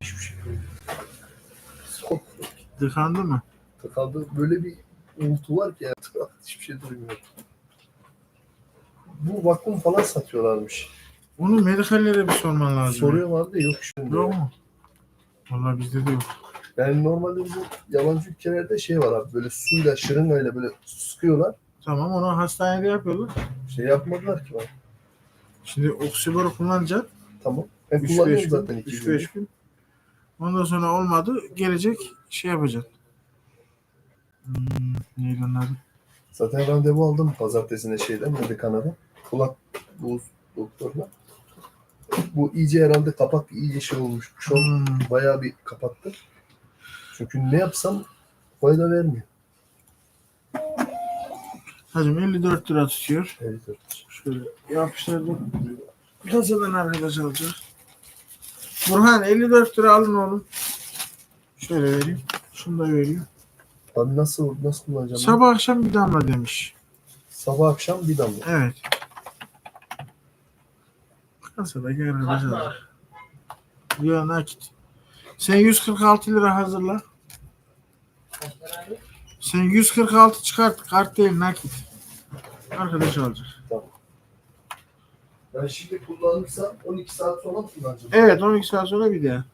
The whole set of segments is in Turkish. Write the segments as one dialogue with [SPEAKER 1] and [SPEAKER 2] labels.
[SPEAKER 1] Hiçbir şey yok. Son
[SPEAKER 2] Tıkandı mı?
[SPEAKER 1] tıkandı. Böyle bir uğultu var ki ya. Hiçbir şey duymuyor. Bu vakum falan satıyorlarmış.
[SPEAKER 2] Onu medikallere bir sorman lazım.
[SPEAKER 1] Soruyorlardı yok şimdi.
[SPEAKER 2] Yok mu? Vallahi bizde de yok.
[SPEAKER 1] Yani normalde bu yabancı ülkelerde şey var abi böyle suyla şırıngayla böyle sıkıyorlar.
[SPEAKER 2] Tamam onu hastanede yapıyorlar.
[SPEAKER 1] Şey yapmadılar ki bak.
[SPEAKER 2] Şimdi oksiboru kullanacaksın.
[SPEAKER 1] Tamam. Ben
[SPEAKER 2] 3-5
[SPEAKER 1] kullanıyorum
[SPEAKER 2] gün.
[SPEAKER 1] zaten iki
[SPEAKER 2] 3-5
[SPEAKER 1] gündür.
[SPEAKER 2] gün. Ondan sonra olmadı. Gelecek şey yapacaksın. Hmm, onun adı?
[SPEAKER 1] Zaten randevu aldım pazartesine şeyden Medikana'da. Kulak bu doktorla. Bu iyice herhalde kapak iyice şey olmuş. Şu
[SPEAKER 2] Hmm.
[SPEAKER 1] bayağı bir kapattı. Çünkü ne yapsam fayda vermiyor.
[SPEAKER 2] Hacım 54 lira tutuyor.
[SPEAKER 1] Evet, evet.
[SPEAKER 2] Şöyle yapıştırdım. Kasadan arkadaş alacak. Burhan 54 lira alın oğlum. Şöyle vereyim. Şunu da vereyim.
[SPEAKER 1] Abi nasıl nasıl kullanacağım?
[SPEAKER 2] Sabah akşam bir damla demiş.
[SPEAKER 1] Sabah akşam bir damla.
[SPEAKER 2] Evet. Kasadaki arkadaş
[SPEAKER 3] Kaç
[SPEAKER 2] alacak. Ya nakit. Sen 146 lira hazırla. Sen 146 çıkart. Kart değil nakit. Arkadaş alacak.
[SPEAKER 1] Ben şimdi kullanırsam 12 saat sonra mı kullanacağım?
[SPEAKER 2] Evet 12 saat sonra bir daha.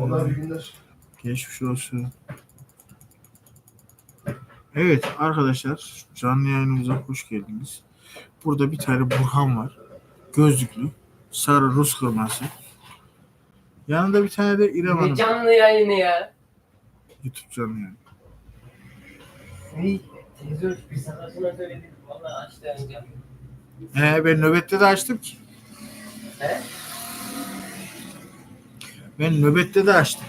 [SPEAKER 1] Onlar bir günler.
[SPEAKER 2] Geçmiş olsun. Evet arkadaşlar canlı yayınımıza hoş geldiniz. Burada bir tane Burhan var. Gözlüklü. Sarı Rus kırması. Yanında bir tane de İrem
[SPEAKER 3] Ne
[SPEAKER 2] Hanım.
[SPEAKER 3] canlı yayını ya.
[SPEAKER 2] YouTube canlı yayını.
[SPEAKER 3] Ne? Teyze bir sakatına söyledik. Valla açtı önce.
[SPEAKER 2] He, ben nöbette de açtım ki.
[SPEAKER 3] He?
[SPEAKER 2] Ben nöbette de açtım.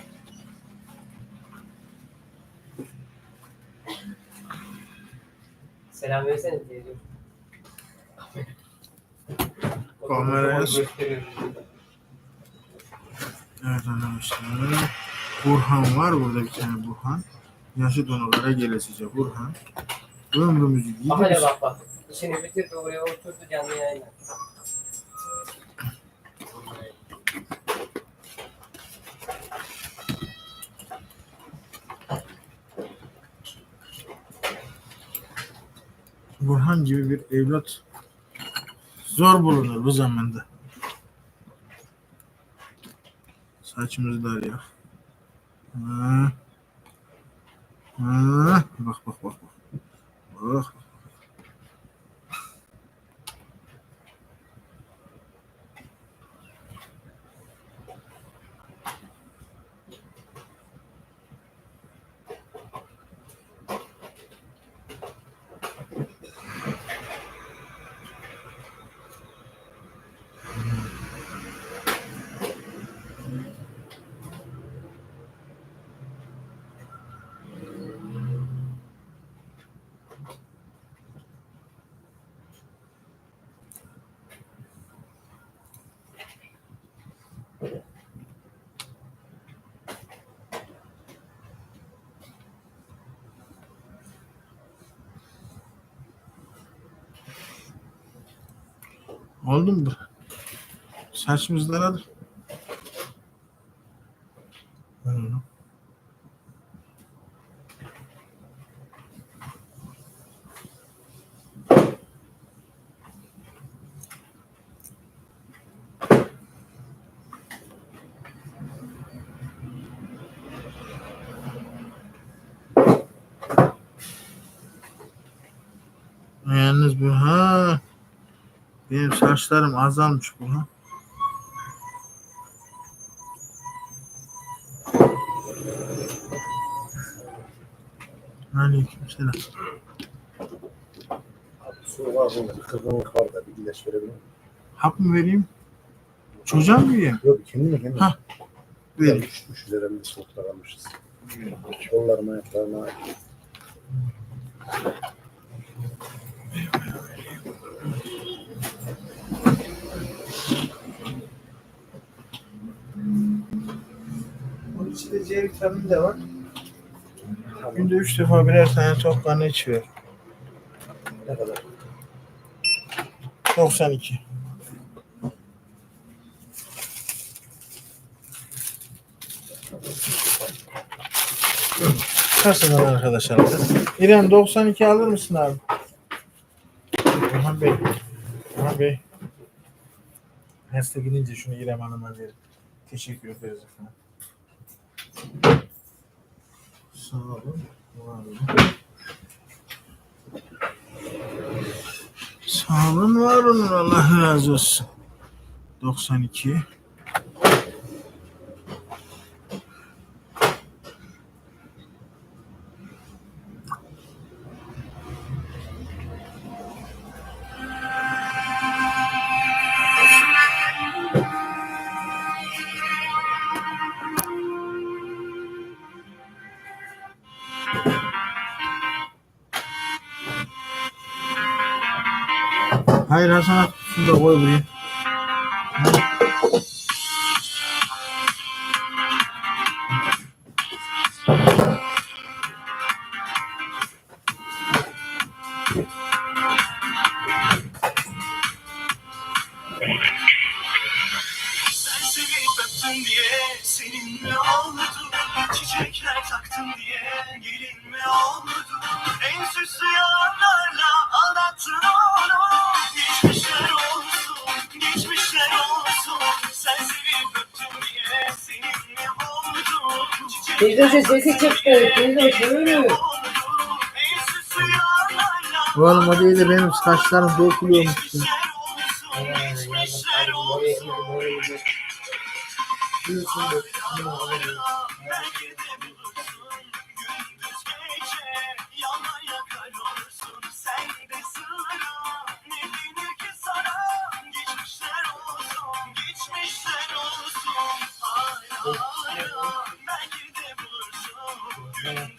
[SPEAKER 3] Selam versene.
[SPEAKER 2] Kameraya-
[SPEAKER 3] gösteriyor.
[SPEAKER 2] Evet arkadaşlar. Burhan var burada bir tane Burhan. Yaşı donalara gelesice Burhan. Ömrümüzü
[SPEAKER 3] hele
[SPEAKER 2] gidiyoruz.
[SPEAKER 3] bak bak. İşini bitirdi oraya oturdu canlı yayına.
[SPEAKER 2] Burhan gibi bir evlat zor bulunur bu zamanda. Saçımız dar ya. Ha. Ha. Bak bak bak. bak. Bak. Oldu mu? Saçımız daradı. Yalnız bu ha benim saçlarım azalmış bu ha. Aleyküm selam.
[SPEAKER 1] Su var bunda. Kırgınlık var da bir ilaç verebilir miyim?
[SPEAKER 2] Hap mı vereyim? Çocuğa mı vereyim?
[SPEAKER 1] Yok kendine kendine.
[SPEAKER 2] Ha. Vereyim.
[SPEAKER 1] Üşütmüş üzerinde soğukta kalmışız. Kollarıma ayaklarıma.
[SPEAKER 2] İçinde C vitamini de var. Günde 3 defa birer tane tok karnı içiyor.
[SPEAKER 1] Ne kadar?
[SPEAKER 2] 92. Kasıdan arkadaşlar. İrem 92 alır mısın abi? Orhan Bey. Orhan Bey. Hasta gidince şunu İrem Hanım'a verin. Teşekkür ederiz efendim. Sağ olun. Var olun. Sağ olun, var olun. Allah razı olsun. 92. Hayır Hasan at şunu da koy buraya.
[SPEAKER 4] Seninle oldu Çiçekler taktın diye gelinme oldu En süslü yalanlarla
[SPEAKER 3] Teyze sesi çıktı. Teyze şöyle.
[SPEAKER 2] Oğlum o değil de benim saçlarım dökülüyormuş ya.
[SPEAKER 4] Geçmişler olsun, Thank
[SPEAKER 3] you.